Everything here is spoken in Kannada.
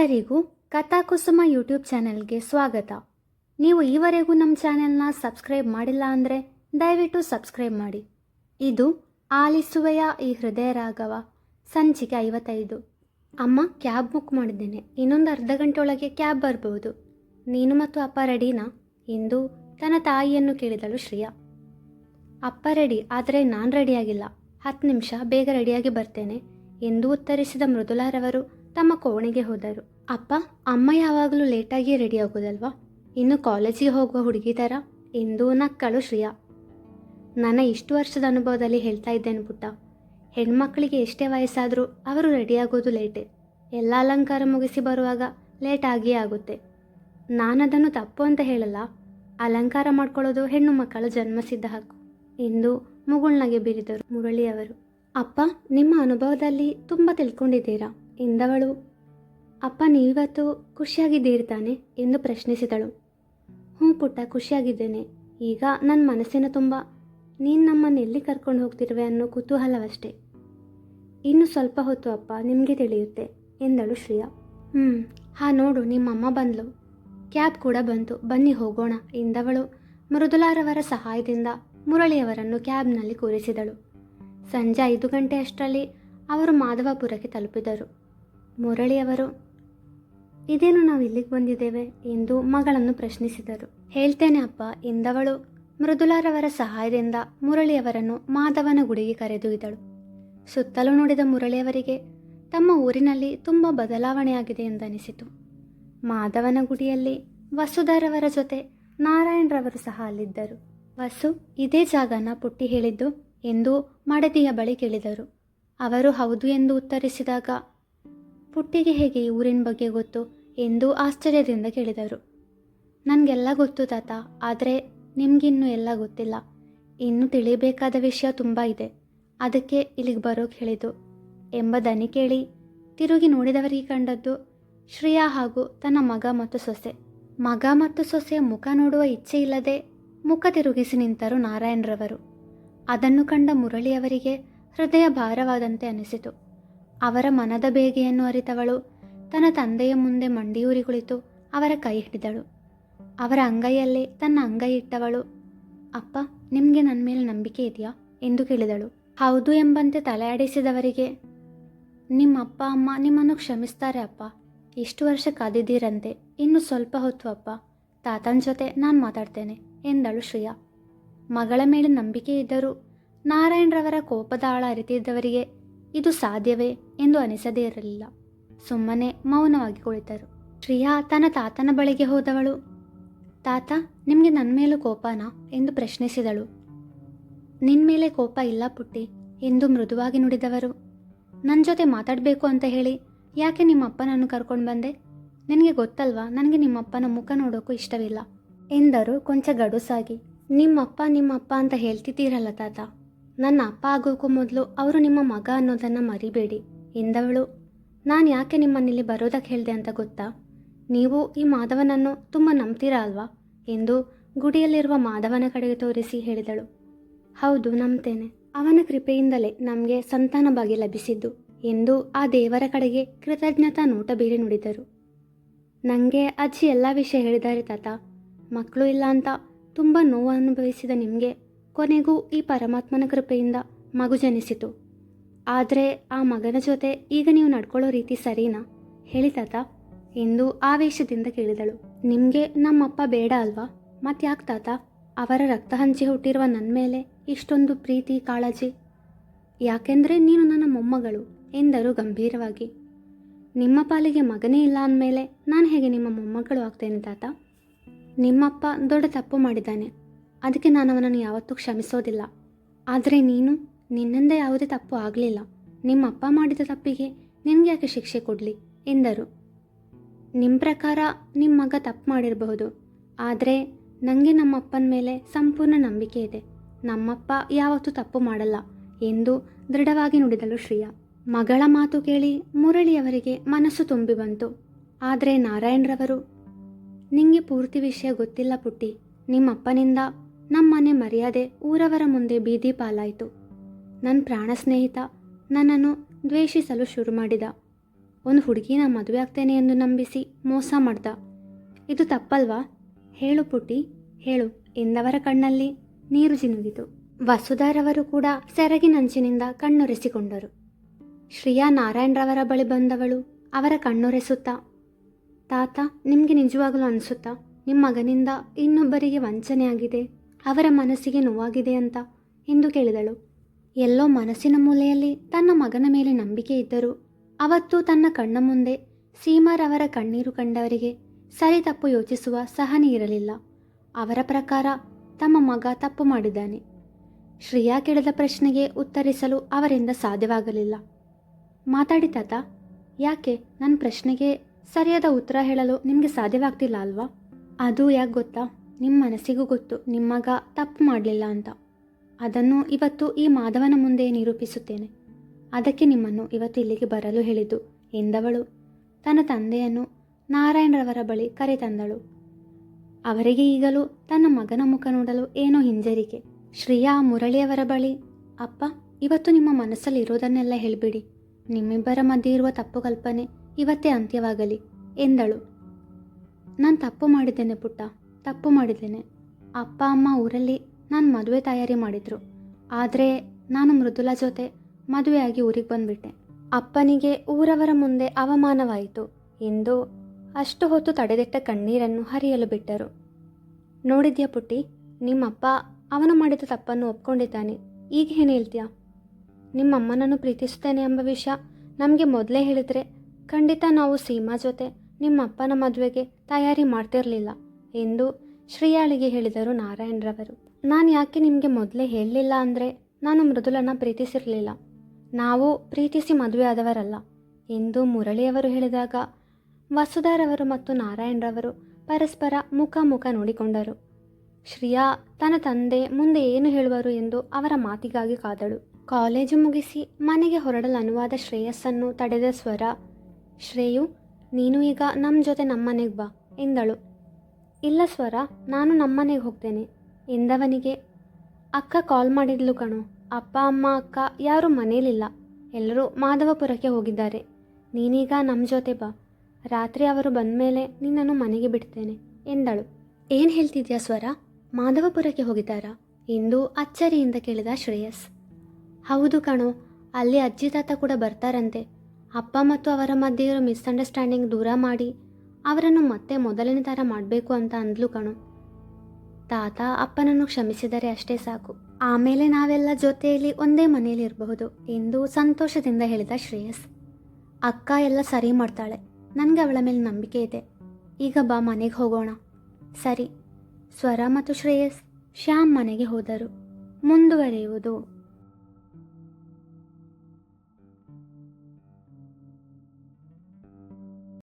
ಎಲ್ಲರಿಗೂ ಕಥಾಕುಸುಮ ಯೂಟ್ಯೂಬ್ ಚಾನೆಲ್ಗೆ ಸ್ವಾಗತ. ನೀವು ಈವರೆಗೂ ನಮ್ಮ ಚಾನೆಲ್ನ ಸಬ್ಸ್ಕ್ರೈಬ್ ಮಾಡಿಲ್ಲ ಅಂದರೆ ದಯವಿಟ್ಟು ಸಬ್ಸ್ಕ್ರೈಬ್ ಮಾಡಿ. ಇದು ಆಲಿಸುವೆಯ ಈ ಹೃದಯ ರಾಘವ, ಸಂಚಿಕೆ ಐವತ್ತೈದು. ಅಮ್ಮ, ಕ್ಯಾಬ್ ಬುಕ್ ಮಾಡಿದ್ದೇನೆ. ಇನ್ನೊಂದು ಅರ್ಧ ಗಂಟೆ ಒಳಗೆ ಕ್ಯಾಬ್ ಬರ್ಬೋದು. ನೀನು ಮತ್ತು ಅಪ್ಪ ರೆಡಿನಾ? ಎಂದು ತನ್ನ ತಾಯಿಯನ್ನು ಕೇಳಿದಳು ಶ್ರೇಯಾ. ಅಪ್ಪ ರೆಡಿ, ಆದರೆ ನಾನು ರೆಡಿಯಾಗಿಲ್ಲ. ಹತ್ತು ನಿಮಿಷ, ಬೇಗ ರೆಡಿಯಾಗಿ ಬರ್ತೇನೆ. ಎಂದು ಉತ್ತರಿಸಿದ ಮೃದುಲಾರವರು ತಮ್ಮ ಕೋಣೆಗೆ ಹೋದರು. ಅಪ್ಪ, ಅಮ್ಮ ಯಾವಾಗಲೂ ಲೇಟಾಗಿ ರೆಡಿ ಆಗೋದಲ್ವಾ? ಇನ್ನು ಕಾಲೇಜಿಗೆ ಹೋಗುವ ಹುಡುಗಿ ಥರ ಎಂದು ನಕ್ಕಳು ಶ್ರೇಯಾ. ನನ್ನ ಇಷ್ಟು ವರ್ಷದ ಅನುಭವದಲ್ಲಿ ಹೇಳ್ತಾ ಇದ್ದೇನೆ ಪುಟ್ಟ. ಹೆಣ್ಮಕ್ಳಿಗೆ ಎಷ್ಟೇ ವಯಸ್ಸಾದರೂ ಅವರು ರೆಡಿಯಾಗೋದು ಲೇಟೇ. ಎಲ್ಲ ಅಲಂಕಾರ ಮುಗಿಸಿ ಬರುವಾಗ ಲೇಟಾಗಿಯೇ ಆಗುತ್ತೆ. ನಾನದನ್ನು ತಪ್ಪು ಅಂತ ಹೇಳಲ್ಲ. ಅಲಂಕಾರ ಮಾಡ್ಕೊಳ್ಳೋದು ಹೆಣ್ಣು ಮಕ್ಕಳ ಜನ್ಮಸಿದ್ಧ ಹಕ್ಕು ಎಂದು ಮುಗುಳ್ನಗೆ ಬೀರಿದರು ಮುರಳಿಯವರು. ಅಪ್ಪ, ನಿಮ್ಮ ಅನುಭವದಲ್ಲಿ ತುಂಬ ತಿಳ್ಕೊಂಡಿದ್ದೀರಾ? ಎಂದವಳು. ಅಪ್ಪ ನೀವಿವತ್ತು ಖುಷಿಯಾಗಿದ್ದೀರಿ ತಾನೆ ಎಂದು ಪ್ರಶ್ನಿಸಿದಳು. ಹ್ಞೂ ಪುಟ್ಟ, ಖುಷಿಯಾಗಿದ್ದೇನೆ. ಈಗ ನನ್ನ ಮನಸ್ಸಿನ ತುಂಬ. ನೀನು ನಮ್ಮನ್ನು ಎಲ್ಲಿ ಕರ್ಕೊಂಡು ಹೋಗ್ತಿರುವೆ ಅನ್ನೋ ಕುತೂಹಲವಷ್ಟೇ. ಇನ್ನು ಸ್ವಲ್ಪ ಹೊತ್ತು ಅಪ್ಪ ನಿಮಗೆ ತಿಳಿಯುತ್ತೆ ಎಂದಳು ಶ್ರೇಯಾ. ಹ್ಞೂ ಹಾಂ ನೋಡು, ನಿಮ್ಮಮ್ಮ ಬಂದಳು ಕ್ಯಾಬ್ ಕೂಡ ಬಂತು. ಬನ್ನಿ ಹೋಗೋಣ ಎಂದವಳು ಮೃದುಲಾರವರ ಸಹಾಯದಿಂದ ಮುರಳಿಯವರನ್ನು ಕ್ಯಾಬ್ನಲ್ಲಿ ಕೂರಿಸಿದಳು. ಸಂಜೆ ಐದು ಗಂಟೆಯಷ್ಟರಲ್ಲಿ ಅವರು ಮಾಧವಪುರಕ್ಕೆ ತಲುಪಿದರು. ಮುರಳಿಯವರು, ಇದೇನು ನಾವು ಇಲ್ಲಿಗೆ ಬಂದಿದ್ದೇವೆ? ಎಂದು ಮಗಳನ್ನು ಪ್ರಶ್ನಿಸಿದರು. ಹೇಳ್ತೇನೆ ಅಪ್ಪ ಎಂದವಳು ಮೃದುಲಾರವರ ಸಹಾಯದಿಂದ ಮುರಳಿಯವರನ್ನು ಮಾಧವನ ಗುಡಿಗೆ ಕರೆದೊಯ್ದಳು. ಸುತ್ತಲೂ ನೋಡಿದ ಮುರಳಿಯವರಿಗೆ ತಮ್ಮ ಊರಿನಲ್ಲಿ ತುಂಬ ಬದಲಾವಣೆಯಾಗಿದೆ ಎಂದನಿಸಿತು. ಮಾಧವನ ಗುಡಿಯಲ್ಲಿ ವಸುಧಾರವರ ಜೊತೆ ನಾರಾಯಣರವರು ಸಹ ಅಲ್ಲಿದ್ದರು. ವಸು, ಇದೇ ಜಾಗನ ಪುಟ್ಟಿ ಹೇಳಿದ್ದು? ಎಂದು ಮಡದಿಯ ಬಳಿ ಕೇಳಿದರು. ಅವರು, ಹೌದು ಎಂದು ಉತ್ತರಿಸಿದಾಗ ಪುಟ್ಟಿಗೆ ಹೇಗೆ ಈ ಊರಿನ ಬಗ್ಗೆ ಗೊತ್ತು ಎಂದು ಆಶ್ಚರ್ಯದಿಂದ ಕೇಳಿದರು ನನಗೆಲ್ಲ ಗೊತ್ತು ತಾತ, ಆದರೆ ನಿಮಗಿನ್ನೂ ಎಲ್ಲ ಗೊತ್ತಿಲ್ಲ. ಇನ್ನೂ ತಿಳಿಬೇಕಾದ ವಿಷಯ ತುಂಬ ಇದೆ. ಅದಕ್ಕೆ ಇಲ್ಲಿಗೆ ಬರೋಕೆ ಹೇಳಿದ್ದು. ಎಂಬ ದನಿ ಕೇಳಿ, ತಿರುಗಿ ನೋಡಿದವರಿಗೆ ಕಂಡದ್ದು? ಶ್ರೇಯಾ ಹಾಗೂ ತನ್ನ ಮಗ ಮತ್ತು ಸೊಸೆ. ಮಗ ಮತ್ತು ಸೊಸೆಯ ಮುಖ ನೋಡುವ ಇಚ್ಛೆ ಇಲ್ಲದೆ ಮುಖ ತಿರುಗಿಸಿ ನಿಂತರು ನಾರಾಯಣರವರು. ಅದನ್ನು ಕಂಡ ಮುರಳಿಯವರಿಗೆ ಹೃದಯ ಭಾರವಾದಂತೆ ಅನಿಸಿತು. ಅವರ ಮನದ ಬೇಗೆಯನ್ನು ಅರಿತವಳು. ತನ್ನ ತಂದೆಯ ಮುಂದೆ ಮಂಡಿಯೂರಿ ಕುಳಿತು ಅವರ ಕೈ ಹಿಡಿದಳು. ಅವರ ಅಂಗೈಯಲ್ಲೇ ತನ್ನ ಅಂಗೈ ಇಟ್ಟವಳು. ಅಪ್ಪ, ನಿಮಗೆ ನನ್ನ ಮೇಲೆ ನಂಬಿಕೆ ಇದೆಯಾ? ಎಂದು ಕೇಳಿದಳು. ಹೌದು ಎಂಬಂತೆ ತಲೆಯಾಡಿಸಿದವರಿಗೆ, ನಿಮ್ಮ ಅಪ್ಪ, ಅಮ್ಮ ನಿಮ್ಮನ್ನು ಕ್ಷಮಿಸ್ತಾರೆ ಅಪ್ಪ. ಇಷ್ಟು ವರ್ಷ ಕಾದಿದ್ದೀರಂತೆ. ಇನ್ನು ಸ್ವಲ್ಪ ಹೊತ್ತು ಅಪ್ಪ. ತಾತನ ಜೊತೆ ನಾನು ಮಾತಾಡ್ತೇನೆ, ಎಂದಳು ಶ್ರೇಯಾ. ಮಗಳ ಮೇಲೆ ನಂಬಿಕೆ ಇದ್ದರೂ ನಾರಾಯಣರವರ ಕೋಪದ ಆಳ ಅರಿತಿದ್ದವರಿಗೆ ಇದು ಸಾಧ್ಯವೇ ಎಂದು ಅನಿಸದೇ ಇರಲಿಲ್ಲ. ಸುಮ್ಮನೆ ಮೌನವಾಗಿ ಕುಳಿತರು. ಶ್ರಿಯಾ ತನ್ನ ತಾತನ ಬಳಿಗೆ ಹೋದವಳು. ತಾತ, ನಿಮಗೆ ನನ್ನ ಮೇಲೂ ಕೋಪನಾ? ಎಂದು ಪ್ರಶ್ನಿಸಿದಳು. ನಿನ್ನ ಮೇಲೆ ಕೋಪ ಇಲ್ಲ ಪುಟ್ಟಿ, ಎಂದು ಮೃದುವಾಗಿ ನುಡಿದವರು. ನನ್ನ ಜೊತೆ ಮಾತಾಡಬೇಕು ಅಂತ ಹೇಳಿ, ಯಾಕೆ ನಿಮ್ಮಪ್ಪನನ್ನು ಕರ್ಕೊಂಡು ಬಂದೆ? ನಿನಗೆ ಗೊತ್ತಲ್ವಾ, ನನಗೆ ನಿಮ್ಮಪ್ಪನ ಮುಖ ನೋಡೋಕ್ಕೂ ಇಷ್ಟವಿಲ್ಲ. ಎಂದರು ಕೊಂಚ ಗಡುಸಾಗಿ. ನಿಮ್ಮಪ್ಪ ನಿಮ್ಮಪ್ಪ ಅಂತ ಹೇಳ್ತಿದ್ದೀರಲ್ಲ ತಾತ. ನನ್ನ ಅಪ್ಪ ಆಗೋಕ್ಕೂ ಮೊದಲು ಅವರು ನಿಮ್ಮ ಮಗ ಅನ್ನೋದನ್ನು ಮರಿಬೇಡಿ, ಎಂದವಳು. ನಾನು ಯಾಕೆ ನಿಮ್ಮನ್ನಿಲ್ಲಿ ಬರೋದಕ್ಕೆ ಹೇಳಿದೆ ಅಂತ ಗೊತ್ತಾ? ನೀವು ಈ ಮಾಧವನನ್ನು ತುಂಬ ನಂಬ್ತೀರಾ ಅಲ್ವಾ? ಎಂದು ಗುಡಿಯಲ್ಲಿರುವ ಮಾಧವನ ಕಡೆಗೆ ತೋರಿಸಿ ಹೇಳಿದಳು. ಹೌದು, ನಂಬ್ತೇನೆ. ಅವನ ಕೃಪೆಯಿಂದಲೇ ನಮಗೆ ಸಂತಾನ ಭಾಗ್ಯ ಲಭಿಸಿದ್ದು ಎಂದು ಆ ದೇವರ ಕಡೆಗೆ ಕೃತಜ್ಞತಾ ನೋಟ ನುಡಿದರು. ನನಗೆ ಅಜ್ಜಿ ಎಲ್ಲ ವಿಷಯ ಹೇಳಿದ್ದಾರೆ ತಾತ. ಮಕ್ಕಳು ಇಲ್ಲ ಅಂತ ತುಂಬ ನೋವು ಅನುಭವಿಸಿದ ನಿಮಗೆ ಕೊನೆಗೂ ಈ ಪರಮಾತ್ಮನ ಕೃಪೆಯಿಂದ ಮಗು ಜನಿಸಿತು. ಆದರೆ ಆ ಮಗನ ಜೊತೆ ಈಗ ನೀವು ನಡ್ಕೊಳ್ಳೋ ರೀತಿ ಸರಿನಾ? ಹೇಳಿ ತಾತ. ಎಂದು ಆವೇಶದಿಂದ ಕೇಳಿದಳು. ನಿಮಗೆ ನಮ್ಮಪ್ಪ ಬೇಡ ಅಲ್ವಾ? ಮತ್ತೆ ಯಾಕೆ ತಾತ? ಅವರ ರಕ್ತ ಹಂಚಿ ಹುಟ್ಟಿರುವ ನನ್ನ ಮೇಲೆ ಇಷ್ಟೊಂದು ಪ್ರೀತಿ, ಕಾಳಜಿ. ಯಾಕೆಂದರೆ ನೀನು ನನ್ನ ಮೊಮ್ಮಗಳು ಎಂದರು ಗಂಭೀರವಾಗಿ. ನಿಮ್ಮ ಪಾಲಿಗೆ ಮಗನೇ ಇಲ್ಲ ಅಂದಮೇಲೆ ನಾನು ಹೇಗೆ ನಿಮ್ಮ ಮೊಮ್ಮಗಳು ಆಗ್ತೇನೆ ತಾತ? ನಿಮ್ಮಪ್ಪ ದೊಡ್ಡ ತಪ್ಪು ಮಾಡಿದ್ದಾನೆ. ಅದಕ್ಕೆ ನಾನು ಅವನನ್ನು ಯಾವತ್ತೂ ಕ್ಷಮಿಸೋದಿಲ್ಲ. ಆದರೆ ನೀನು ನಿನ್ನಿಂದ ಯಾವುದೇ ತಪ್ಪು ಆಗಲಿಲ್ಲ. ನಿಮ್ಮ ಅಪ್ಪ ಮಾಡಿದ ತಪ್ಪಿಗೆ ನಿನಗೆ ಯಾಕೆ ಶಿಕ್ಷೆ ಕೊಡಲಿ? ಎಂದರು. ನಿಮ್ಮ ಪ್ರಕಾರ ನಿಮ್ಮ ಮಗ ತಪ್ಪು ಮಾಡಿರಬಹುದು. ಆದರೆ ನನಗೆ ನಮ್ಮಪ್ಪನ ಮೇಲೆ ಸಂಪೂರ್ಣ ನಂಬಿಕೆ ಇದೆ. ನಮ್ಮಪ್ಪ ಯಾವತ್ತೂ ತಪ್ಪು ಮಾಡಲ್ಲ ಎಂದು ದೃಢವಾಗಿ ನುಡಿದಳು ಶ್ರೀಯಾ. ಮಗಳ ಮಾತು ಕೇಳಿ ಮುರಳಿಯವರಿಗೆ ಮನಸ್ಸು ತುಂಬಿ ಬಂತು. ಆದರೆ ನಾರಾಯಣರವರು, ನಿಂಗೆ ಪೂರ್ತಿ ವಿಷಯ ಗೊತ್ತಿಲ್ಲ ಪುಟ್ಟಿ. ನಿಮ್ಮಪ್ಪನಿಂದ ನಮ್ಮನೆ ಮರ್ಯಾದೆ ಊರವರ ಮುಂದೆ ಬೀದಿ ಪಾಲಾಯಿತು. ನನ್ನ ಪ್ರಾಣ ಸ್ನೇಹಿತ ನನ್ನನ್ನು ದ್ವೇಷಿಸಲು ಶುರು ಮಾಡಿದ. ಒಂದು ಹುಡುಗಿನ ಮದುವೆ ಆಗ್ತೇನೆ ಎಂದು ನಂಬಿಸಿ ಮೋಸ ಮಾಡ್ದ. ಇದು ತಪ್ಪಲ್ವಾ? ಹೇಳು ಪುಟಿ ಹೇಳು. ಎಂದವರ ಕಣ್ಣಲ್ಲಿ ನೀರು ಜಿನುಗಿತು. ವಸುಧಾರವರು ಕೂಡ ಸೆರಗಿನಂಚಿನಿಂದ ಕಣ್ಣೊರೆಸಿಕೊಂಡರು. ಶ್ರೀಯಾ ನಾರಾಯಣರವರ ಬಳಿ ಬಂದವಳು ಅವರ ಕಣ್ಣೊರೆಸುತ್ತಾ. ತಾತ, ನಿಮಗೆ ನಿಜವಾಗಲೂ ಅನಿಸುತ್ತಾ? ನಿಮ್ಮ ಮಗನಿಂದ ಇನ್ನೊಬ್ಬರಿಗೆ ವಂಚನೆಯಾಗಿದೆ. ಅವರ ಮನಸ್ಸಿಗೆ ನೋವಾಗಿದೆ ಅಂತ ಎಂದು ಕೇಳಿದಳು. ಎಲ್ಲೋ ಮನಸ್ಸಿನ ಮೂಲೆಯಲ್ಲಿ ತನ್ನ ಮಗನ ಮೇಲೆ ನಂಬಿಕೆ ಇದ್ದರೂ ಅವತ್ತು ತನ್ನ ಕಣ್ಣ ಮುಂದೆ ಸೀಮಾರವರ ಕಣ್ಣೀರು ಕಂಡವರಿಗೆ ಸರಿ ತಪ್ಪು ಯೋಚಿಸುವ ಸಹನೆ ಇರಲಿಲ್ಲ. ಅವರ ಪ್ರಕಾರ ತಮ್ಮ ಮಗ ತಪ್ಪು ಮಾಡಿದ್ದಾನೆ. ಶ್ರೇಯಾ ಕೇಳಿದ ಪ್ರಶ್ನೆಗೆ ಉತ್ತರಿಸಲು ಅವರಿಂದ ಸಾಧ್ಯವಾಗಲಿಲ್ಲ. ಮಾತಾಡಿ ತಾತ, ಯಾಕೆ ನನ್ನ ಪ್ರಶ್ನೆಗೆ ಸರಿಯಾದ ಉತ್ತರ ಹೇಳಲು ನಿಮಗೆ ಸಾಧ್ಯವಾಗ್ತಿಲ್ಲ ಅಲ್ವಾ? ಅದು ಯಾಕೆ ಗೊತ್ತಾ? ನಿಮ್ಮ ಮನಸ್ಸಿಗೂ ಗೊತ್ತು ನಿಮ್ಮ ಮಗ ತಪ್ಪು ಮಾಡಲಿಲ್ಲ ಅಂತ. ಅದನ್ನು ಇವತ್ತು ಈ ಮಾಧವನ ಮುಂದೆ ನಿರೂಪಿಸುತ್ತೇನೆ. ಅದಕ್ಕೆ ನಿಮ್ಮನ್ನು ಇವತ್ತು ಇಲ್ಲಿಗೆ ಬರಲು ಹೇಳಿದ್ದು ಎಂದವಳು. ತನ್ನ ತಂದೆಯನ್ನು ನಾರಾಯಣರವರ ಬಳಿ ಕರೆತಂದಳು ಅವರಿಗೆ ಈಗಲೂ ತನ್ನ ಮಗನ ಮುಖ ನೋಡಲು ಏನೋ ಹಿಂಜರಿಕೆ. ಶ್ರೀಯಾ ಮುರಳಿಯವರ ಬಳಿ, ಅಪ್ಪ, ಇವತ್ತು ನಿಮ್ಮ ಮನಸ್ಸಲ್ಲಿ ಇರೋದನ್ನೆಲ್ಲ ಹೇಳಿಬಿಡಿ. ನಿಮ್ಮಿಬ್ಬರ ಮಧ್ಯೆ ಇರುವ ತಪ್ಪು ಕಲ್ಪನೆ ಇವತ್ತೇ ಅಂತ್ಯವಾಗಲಿ ಎಂದಳು. ನಾನು ತಪ್ಪು ಮಾಡಿದ್ದೇನೆ ಪುಟ್ಟ. ತಪ್ಪು ಮಾಡಿದ್ದೇನೆ. ಅಪ್ಪ, ಅಮ್ಮ ಊರಲ್ಲಿ ನಾನು ಮದುವೆ ತಯಾರಿ ಮಾಡಿದ್ರು. ಆದರೆ ನಾನು ಮೃದುಲಾ ಜೊತೆ ಮದುವೆಯಾಗಿ ಊರಿಗೆ ಬಂದುಬಿಟ್ಟೆ. ಅಪ್ಪನಿಗೆ ಊರವರ ಮುಂದೆ ಅವಮಾನವಾಯಿತು. ಎಂದು ಅಷ್ಟು ಹೊತ್ತು ತಡೆದಿಟ್ಟ ಕಣ್ಣೀರನ್ನು ಹರಿಯಲು ಬಿಟ್ಟರು. ನೋಡಿದ್ಯಾ ಪುಟ್ಟಿ, ನಿಮ್ಮಪ್ಪ ಅವನು ಮಾಡಿದ ತಪ್ಪನ್ನು ಒಪ್ಕೊಂಡಿದ್ದಾನೆ. ಈಗ ಏನು ಹೇಳ್ತೀಯಾ? ನಿಮ್ಮಮ್ಮನನ್ನು ಪ್ರೀತಿಸುತ್ತೇನೆ ಎಂಬ ವಿಷಯ ನಮಗೆ ಮೊದಲೇ ಹೇಳಿದರೆ ಖಂಡಿತ ನಾವು ಸೀಮಾ ಜೊತೆ ನಿಮ್ಮ ಅಪ್ಪನ ಮದುವೆಗೆ ತಯಾರಿ ಮಾಡ್ತಿರಲಿಲ್ಲ. ಎಂದು ಶ್ರೀಯಾಳಿಗೆ ಹೇಳಿದರು ನಾರಾಯಣರವರು. ನಾನು ಯಾಕೆ ನಿಮಗೆ ಮೊದಲೇ ಹೇಳಲಿಲ್ಲ ಅಂದರೆ? ನಾನು ಮೃದುಲನ್ನು ಪ್ರೀತಿಸಿರಲಿಲ್ಲ. ನಾವು ಪ್ರೀತಿಸಿ ಮದುವೆ ಆದವರಲ್ಲ ಎಂದು ಮುರಳಿಯವರು ಹೇಳಿದಾಗ ವಸುಧಾರವರು ಮತ್ತು ನಾರಾಯಣರವರು ಪರಸ್ಪರ ಮುಖ ಮುಖ ನೋಡಿಕೊಂಡರು. ಶ್ರೀಯಾ ತನ್ನ ತಂದೆ ಮುಂದೆ ಏನು ಹೇಳುವರು ಎಂದು ಅವರ ಮಾತಿಗಾಗಿ ಕಾದಳು. ಕಾಲೇಜು ಮುಗಿಸಿ ಮನೆಗೆ ಹೊರಡಲು ಅನುವಾದ ಶ್ರೇಯಸ್ಸನ್ನು ತಡೆದ ಸ್ವರ, ಶ್ರೇಯು, ನೀನು ಈಗ ನಮ್ಮ ಜೊತೆ ನಮ್ಮನೆಗೆ ಬಾ ಎಂದಳು. ಇಲ್ಲ ಸ್ವರ, ನಾನು ನಮ್ಮನೆಗೆ ಹೋಗ್ತೇನೆ. ಎಂದವನಿಗೆ, ಅಕ್ಕ ಕಾಲ್ ಮಾಡಿದ್ಲು ಕಣೋ. ಅಪ್ಪ, ಅಮ್ಮ, ಅಕ್ಕ, ಯಾರೂ ಮನೇಲಿಲ್ಲ. ಎಲ್ಲರೂ ಮಾಧವಪುರಕ್ಕೆ ಹೋಗಿದ್ದಾರೆ. ನೀನೀಗ ನಮ್ಮ ಜೊತೆ ಬಾ. ರಾತ್ರಿ ಅವರು ಬಂದ ಮೇಲೆ ನಿನ್ನನ್ನು ಮನೆಗೆ ಬಿಡ್ತೇನೆ, ಎಂದಳು. ಏನು ಹೇಳ್ತಿದ್ಯಾ ಸ್ವರ? ಮಾಧವಪುರಕ್ಕೆ ಹೋಗಿದ್ದಾರಾ? ಎಂದು ಅಚ್ಚರಿಯಿಂದ ಕೇಳಿದ ಶ್ರೇಯಸ್. ಹೌದು ಕಣೋ, ಅಲ್ಲಿ ಅಜ್ಜಿ ತಾತ ಕೂಡ ಬರ್ತಾರಂತೆ. ಅಪ್ಪ ಮತ್ತು ಅವರ ಮಧ್ಯೆ ಇರೋ ಮಿಸ್ಅಂಡರ್ಸ್ಟ್ಯಾಂಡಿಂಗ್ ದೂರ ಮಾಡಿ ಅವರನ್ನು ಮತ್ತೆ ಮೊದಲನೇ ಥರ ಮಾಡಬೇಕು ಅಂತ ಅಂದ್ಲು ಕಣು. ತಾತ ಅಪ್ಪನನ್ನು ಕ್ಷಮಿಸಿದರೆ ಅಷ್ಟೇ ಸಾಕು. ಆಮೇಲೆ ನಾವೆಲ್ಲ ಜೊತೆಯಲ್ಲಿ ಒಂದೇ ಮನೆಯಲ್ಲಿ ಇರಬಹುದು ಎಂದು ಸಂತೋಷದಿಂದ ಹೇಳಿದ ಶ್ರೇಯಸ್. ಅಕ್ಕ ಎಲ್ಲ ಸರಿ ಮಾಡ್ತಾಳೆ. ನನಗೆ ಅವಳ ಮೇಲೆ ನಂಬಿಕೆ ಇದೆ. ಈಗ ಬಾ ಮನೆಗೆ ಹೋಗೋಣ. ಸರಿ. ಸ್ವರ ಮತ್ತು ಶ್ರೇಯಸ್ ಶ್ಯಾಮ್ ಮನೆಗೆ ಹೋದರು. ಮುಂದುವರಿಯುವುದು